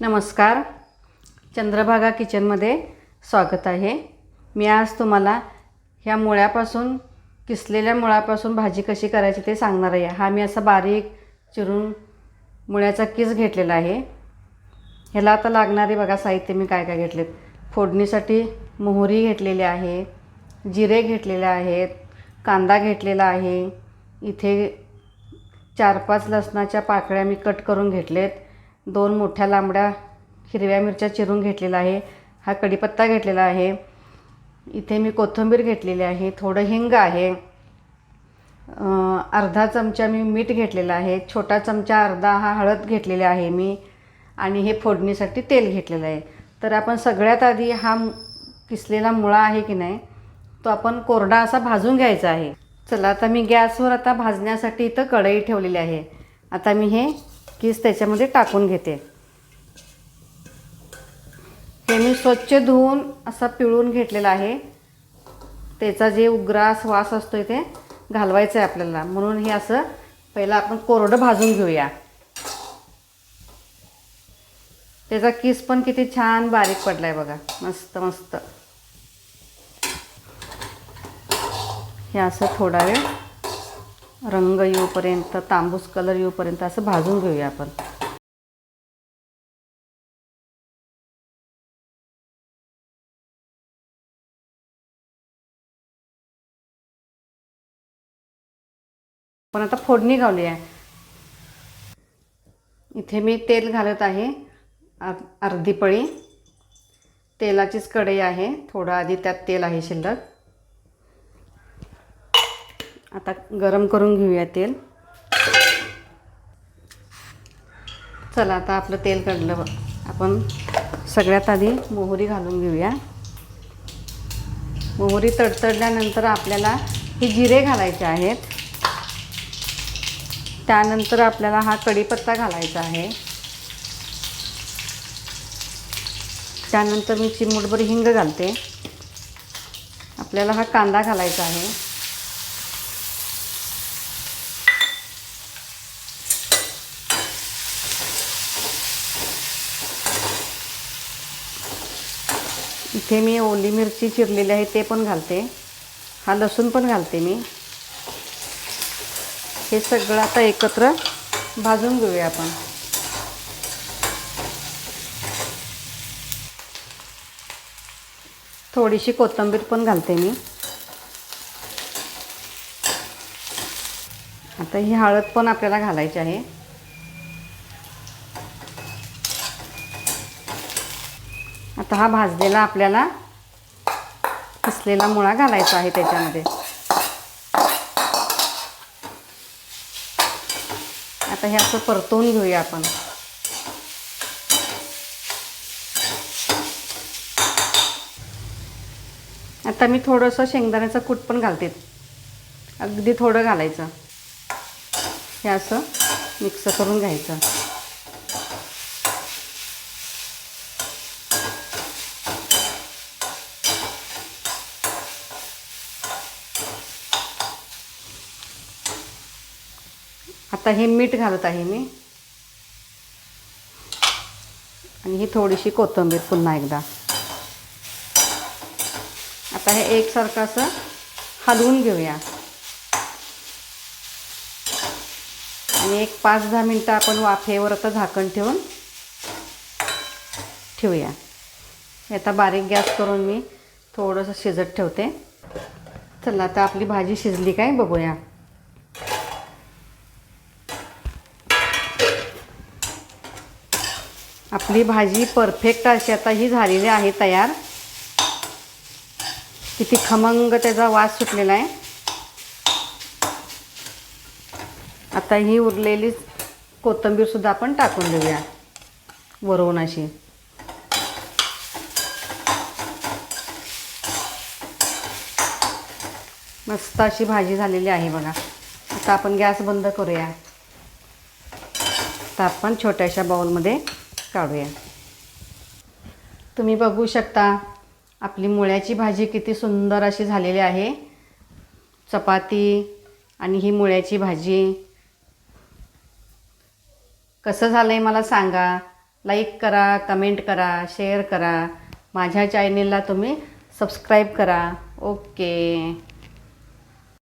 नमस्कार. चंद्रभागा किचनमध्ये स्वागत आहे. मी आज तुम्हाला ह्या मुळ्यापासून किसलेल्या मुळापासून भाजी कशी करायची ते सांगणार आहे. हा मी असा बारीक चिरून मुळ्याचा किस घेतलेला आहे. ह्याला आता लागणारे बघा साहित्य मी काय काय घेतलेत. फोडणीसाठी मोहरी घेतलेली आहे जिरे घेतलेले आहेत कांदा घेतलेला आहे. इथे चार पाच लसणाच्या पाकळ्या मी कट करून घेतलेत. दोन मोठ्या लांबड्या हिरव्या मिरच्या चिरून घेतलेला आहे. हा कढीपत्ता घेतलेला आहे. इथे मी कोथिंबीर घेतलेली आहे. थोडं हिंग आहे. अर्धा चमचा मी मीठ घेतलेला आहे. छोटा चमचा अर्धा हा हळद घेतलेला आहे मी. आणि हे फोडणीसाठी तेल घेतलेलं आहे. तर आपण सगळ्यात आधी हा किसलेला मुळा आहे की नाही तो आपण कोरडा असा भाजून घ्यायचा आहे. चला आता मी गॅसवर आता भाजण्यासाठी इथं कढई ठेवलेली आहे. आता मी हे किस त्याच्यामध्ये टाकून घेते. हे मी स्वच्छ धुवून असा पिळून घेतलेला आहे. त्याचा जे उग्रास वास असतो ते घालवायचं आहे आपल्याला. म्हणून हे असं पहिलं आपण कोरडं भाजून घेऊया. त्याचा किस पण किती छान बारीक पडलाय बघा. मस्त मस्त. हे असं थोडा वेळ रंग येऊपर्यंत तांबूस कलर येऊपर्यंत असं भाजून घेऊया आपण. पण आता फोडणी घालूया. इथे मी तेल घालत आहे अर्धी पळी. तेलाचीच कढई आहे थोडं आधी त्यात तेल आहे शिल्लक. आता गरम करून घेऊया तेल. चला आता आपलं तेल काढलं बघ. आपण सगळ्यात आधी मोहरी घालून घेऊया. मोहरी तडतडल्यानंतर आपल्याला हे जिरे घालायचे आहेत. त्यानंतर आपल्याला हा कढीपत्ता घालायचा आहे. त्यानंतर मी चिमूटभर हिंग घालते. आपल्याला हा कांदा घालायचा आहे. इथे मी ओली मिरची चिरलेली आहे ते पण घालते. हा लसूण पण घालते मी. हे सगळं आता एकत्र भाजून घेऊया आपण. थोडीशी कोथिंबीर पण घालते मी. आता ही हळद पण आपल्याला घालायची आहे. आता हा भाजलेला आपल्याला किसलेला मुळा घालायचा आहे त्याच्यामध्ये. आता हे असं परतवून घेऊया आपण. आता मी थोडंसं शेंगदाण्याचं कूट पण घालते. अगदी थोडं घालायचं. हे असं मिक्स करून घ्यायचं. आता हे मीठ घालत आहे मी. आणि ही थोडीशी कोथिंबीर पुन्हा एकदा. आता हे एकसारखं असं हलवून घेऊया. आणि एक पाच दहा मिनटं आपण वाफेवर आता झाकण ठेवून ठेवूया. आता बारीक गॅस करून मी थोडंसं शिजत ठेवते. चला आता आपली भाजी शिजली काय बघूया. आपली भाजी परफेक्ट अशी आता ही झालेली आहे तयार. किती खमंग त्याचा वास सुटलेला आहे. आता ही उरलेली कोथिंबीरसुद्धा आपण टाकून देऊया. वरवून अशी. मस्त अशी भाजी झालेली आहे बघा. आता आपण गॅस बंद करूया. आता आपण छोट्याशा बाउलमध्ये काढूया. तुम्ही बघू शकता आपली मुळ्याची भाजी किती सुंदर अशी झालेली आहे. चपाती आणि ही मुळ्याची भाजी. कसं झालं आहे मला सांगा. लाईक करा कमेंट करा शेअर करा. माझ्या चॅनेलला तुम्ही सबस्क्राईब करा. ओके